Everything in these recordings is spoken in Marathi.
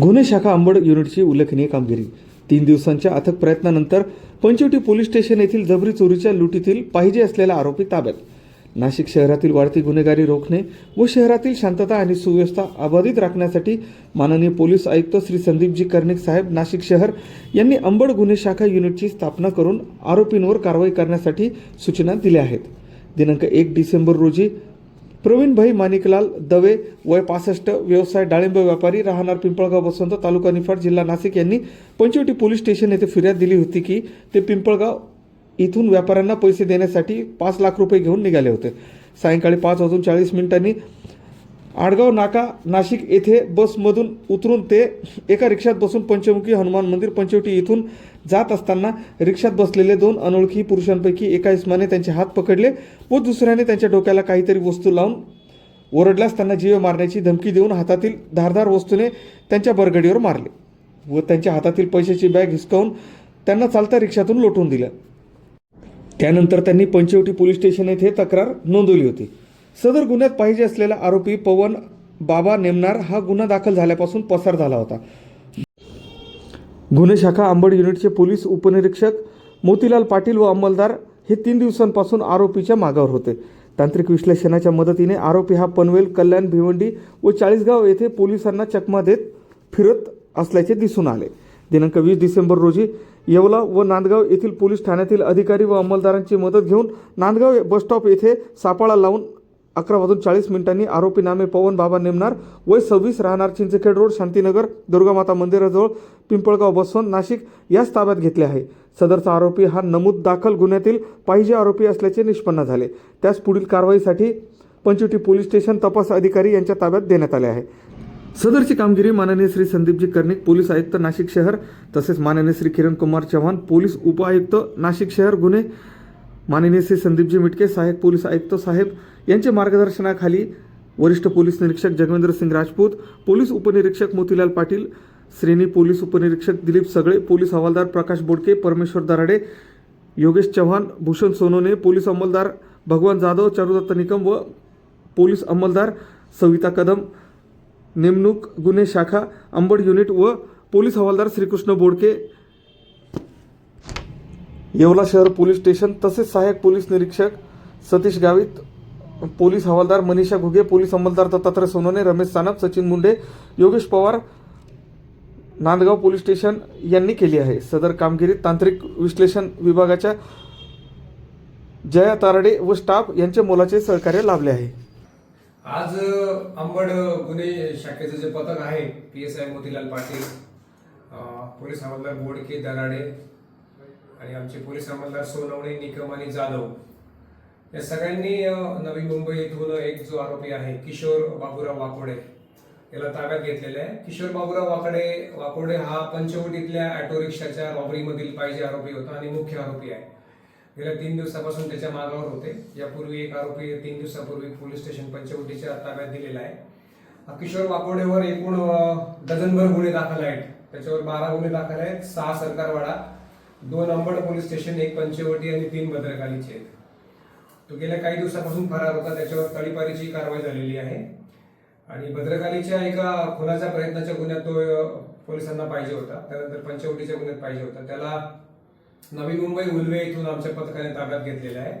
गुन्हे शाखा अंबड युनिटची उल्लेखनीय कामगिरी. तीन दिवसांच्या अथक प्रयत्नानंतर पंचवटी पोलीस स्टेशन येथील जबरी चोरीच्या लुटीतील पाहिजे असलेला आरोपी ताब्यात. नाशिक शहरातील वाढती गुन्हेगारी रोखणे व शहरातील शांतता आणि सुव्यवस्था अबाधित राखण्यासाठी माननीय पोलीस आयुक्त श्री संदीपजी कर्णिक साहेब नाशिक शहर यांनी अंबड गुन्हे शाखा युनिटची स्थापना करून आरोपींवर कारवाई करण्यासाठी सूचना दिल्या आहेत. दिनांक एक डिसेंबर रोजी प्रवीणभाई माणिकलाल दवे वय पासष्ट व्यवसाय डाळिंब व्यापारी राहणार पिंपळगाव बसवंत तालुका निफाड जिल्हा नाशिक यांनी पंचवटी पोलीस स्टेशन येथे फिर्याद दिली होती की ते पिंपळगाव इथून व्यापाऱ्यांना पैसे देण्यासाठी पाच लाख रुपये घेऊन निघाले होते. सायंकाळी पाच वाजून चाळीस मिनिटांनी आडगाव नाका नाशिक येथे बसमधून उतरून ते एका रिक्षात बसून पंचमुखी हनुमान मंदिर पंचवटी इथून जात असताना रिक्षात बसलेले दोन अनोळखी पुरुषांपैकी एका इस्माने त्यांचे हात पकडले व दुसऱ्याने त्यांच्या डोक्याला काहीतरी वस्तू लावून ओरडल्यास त्यांना जीव मारण्याची धमकी देऊन हातातील धारदार वस्तूने त्यांच्या बरगडीवर मारले व त्यांच्या हातातील पैशाची बॅग हिसकावून त्यांना चालता रिक्षातून लोटून दिलं. त्यानंतर त्यांनी पंचवटी पोलीस स्टेशन येथे तक्रार नोंदवली होती. सदर गुन्ह्यात पाहिजे असलेला आरोपी पवन बाबा नेमणार हा गुन्हा दाखल झाल्यापासून पसार झाला होता. गुन्हे शाखा अंबड युनिटचे पोलीस उपनिरीक्षक मोतीलाल पाटील व अंमलदार हे तीन दिवसांपासून आरोपीच्या मागावर होते. तांत्रिक विश्लेषणाच्या मदतीने आरोपी हा पनवेल कल्याण भिवंडी व चाळीसगाव येथे पोलिसांना चकमा देत फिरत असल्याचे दिसून आले. दिनांक वीस डिसेंबर रोजी येवला व नांदगाव येथील पोलीस ठाण्यातील अधिकारी व अंमलदारांची मदत घेऊन नांदगाव बसस्टॉप येथे सापळा लावून अकरा वाजून चाळीस मिनिटांनी आरोपी नामे पवन बाबा नेमणार. वय सव्वीस राहणार चिंचखेड रोड शांतीनगर दुर्गामाता मंदिराजवळ पिंपळगाव बसवंत नाशिक याच ताब्यात घेतले आहे. सदरचा आरोपी हा नमूद दाखल गुन्ह्यातील पाहिजे आरोपी असल्याचे निष्पन्न झाले. त्यास पुढील कारवाईसाठी पंचवटी पोलीस स्टेशन तपास अधिकारी यांच्या ताब्यात देण्यात आले आहे. सदरची कामगिरी माननीय श्री संदीपजी कर्णिक पोलीस आयुक्त नाशिक शहर तसेच माननीय श्री किरण कुमार चव्हाण पोलीस उपआयुक्त नाशिक शहर गुन्हे माननीय श्री संदीपजी मिटके सहाय्यक पोलीस आयुक्त साहेब यांच्या मार्गदर्शनाखाली वरिष्ठ पोलीस निरीक्षक जगवेंद्र सिंग राजपूत पोलीस उपनिरीक्षक मोतीलाल पाटील श्रेणी पोलीस उपनिरीक्षक दिलीप सगळे पोलीस हवालदार प्रकाश बोडके परमेश्वर दराडे योगेश चव्हाण भूषण सोनोने पोलीस अंमलदार भगवान जाधव चारुदत्त निकम व पोलीस अंमलदार सविता कदम नेमणूक गुन्हे शाखा अंबड युनिट व पोलीस हवालदार श्रीकृष्ण बोडके येवला शहर पोलीस स्टेशन तसेच सहाय्यक पोलीस निरीक्षक सतीश गावित पोलीस हवालदार मनीषा घुगे पोलीस अंमलदार दत्तात्रय सोनवणे रमेश सानप सचिन मुंडे योगेश पवार नांदगाव पोलीस स्टेशन यांनी केली आहे. सदर कामगिरीत तांत्रिक विश्लेषण विभागाच्या जया तारडे व स्टाफ यांचे मोलाचे सहकार्य लाभले आहे. आज अंबड गुन्हे शाखेचं जे पथक आहे P S I Motilal Patil police अंमलदार Bodke Darade आणि आमचे पोलीस अंमलदार सोनवणे निकम आणि जाधव या सगळ्यांनी नवी मुंबई येथून एक जो आरोपी आहे किशोर बाबुराव वाकोडे याला ताब्यात घेतलेलं आहे. किशोर बाबुराव वाकडे वाकोडे हा पंचवटीतल्या ऑटो रिक्षाच्या रॉबरीमधील पाहिजे आरोपी होता आणि मुख्य आरोपी आहे. गेल्या तीन दिवसापासून त्याच्या मागावर होते. यापूर्वी एक आरोपी तीन दिवसापूर्वी पोलीस स्टेशन पंचवटीच्या ताब्यात दिलेला आहे. किशोर वाकोडेवर एकूण डझनभर गुन्हे दाखल आहेत. त्याच्यावर बारा गुन्हे दाखल आहेत. सहा सरकारवाडा दोन अंबड पोलीस स्टेशन एक पंचवटी आणि तीन भद्रकालीचे आहेत. तो गेल्या काही दिवसापासून फरार होता. त्याच्यावर तडीपारीची कारवाई झालेली आहे. आणि भद्रकालीच्या एका खुनाच्या प्रयत्नाच्या गुन्ह्यात तो पोलिसांना पाहिजे होता. त्यानंतर पंचवटीच्या गुन्ह्यात पाहिजे होता. त्याला नवी मुंबई उलवे इथून आमच्या पथकाने ताब्यात घेतलेला आहे.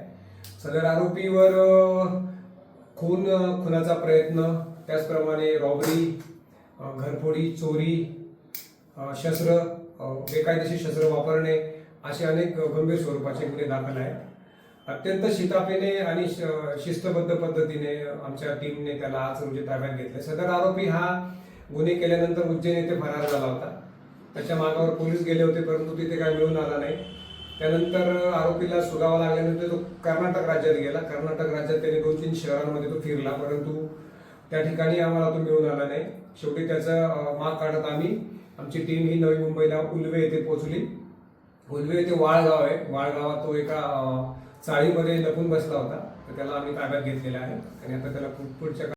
सदर आरोपीवर खून खुनाचा प्रयत्न त्याचप्रमाणे रॉबरी घरफोडी चोरी शस्त्र बेकायदेशीर शस्त्र वापरणे असे अनेक गंभीर स्वरूपाचे गुन्हे दाखल आहेत. अत्यंत शितापेने आणि श- शिस्तबद्ध पद्धतीने आमच्या टीमने त्याला आज म्हणजे ताब्यात घेतलं सदर आरोपी हा गुन्हे केल्यानंतर उज्जैन येथे फरार झाला होता. त्याच्या मागावर पोलीस गेले होते परंतु तिथे काही मिळून आला नाही. त्यानंतर आरोपीला सुगावा लागल्यानंतर तो कर्नाटक राज्यात गेला. कर्नाटक राज्यात त्याने दोन तीन शहरांमध्ये तो फिरला परंतु त्या ठिकाणी आम्हाला तो मिळून आला नाही. शेवटी त्याचा माग काढत आम्ही आमची टीम ही नवी मुंबईला उलवे येथे पोहोचली. उलवे येथे वाळगाव आहे. वाळगावात तो एका चाळीमध्ये लपून बसला होता. तर त्याला आम्ही ताब्यात घेतलेला आहे. आणि आता त्याला पुढच्या